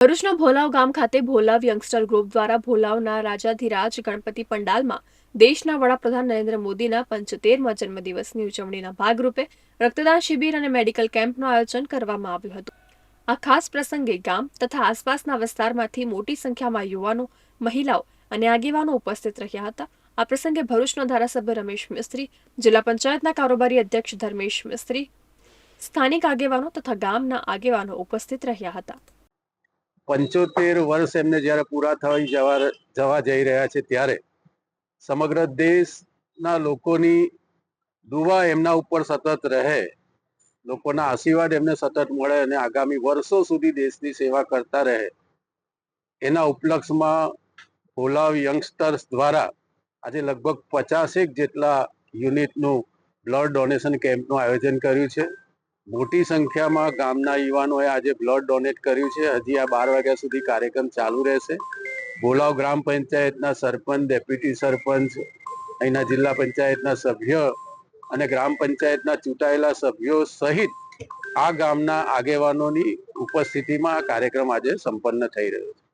ભરૂચના ભોલાવ ગામ ખાતે ભોલાવ યંગસ્ટર ગ્રુપ દ્વારા ભોલાવના રાજાધિરાજ ગણપતિ પંડાલમાં દેશના વડાપ્રધાન નરેન્દ્ર મોદીના પંચોતેરમા જન્મદિવસની ઉજવણીના ભાગરૂપે રક્તદાન શિબિર અને મેડિકલ કેમ્પનું આયોજન કરવામાં આવ્યું હતું. આ ખાસ પ્રસંગે ગામ તથા આસપાસના વિસ્તારમાંથી મોટી સંખ્યામાં યુવાનો, મહિલાઓ અને આગેવાનો ઉપસ્થિત રહ્યા હતા. આ પ્રસંગે ભરૂચના ધારાસભ્ય રમેશ મિસ્ત્રી, જિલ્લા પંચાયતના કારોબારી અધ્યક્ષ ધર્મેશ મિસ્ત્રી, સ્થાનિક આગેવાનો તથા ગામના આગેવાનો ઉપસ્થિત રહ્યા હતા. પંચોતેર વર્ષ એમને જ્યારે પૂરા થઈ જવા જવા જઈ રહ્યા છે ત્યારે સમગ્ર દેશના લોકોની દુવા એમના ઉપર સતત રહે. લોકોના આશીર્વાદ એમને સતત મળે અને આગામી વર્ષો સુધી દેશની સેવા કરતા રહે. એના ઉપલક્ષમાં ભોલાવ યંગસ્ટર્સ દ્વારા આજે લગભગ પચાસેક જેટલા યુનિટનું બ્લડ ડોનેશન કેમ્પનું આયોજન કર્યું છે. મોટી સંખ્યામાં ગામના યુવાનોએ આજે બ્લડ ડોનેટ કર્યું છે. હજી આ બાર વાગ્યા સુધી કાર્યક્રમ ચાલુ રહેશે. ભોલાવ ગ્રામ પંચાયતના સરપંચ, ડેપ્યુટી સરપંચ, અહીંના જિલ્લા પંચાયતના સભ્ય અને ગ્રામ પંચાયતના ચૂંટાયેલા સભ્યો સહિત આ ગામના આગેવાનોની ઉપસ્થિતિમાં આ કાર્યક્રમ આજે સંપન્ન થઈ રહ્યો છે.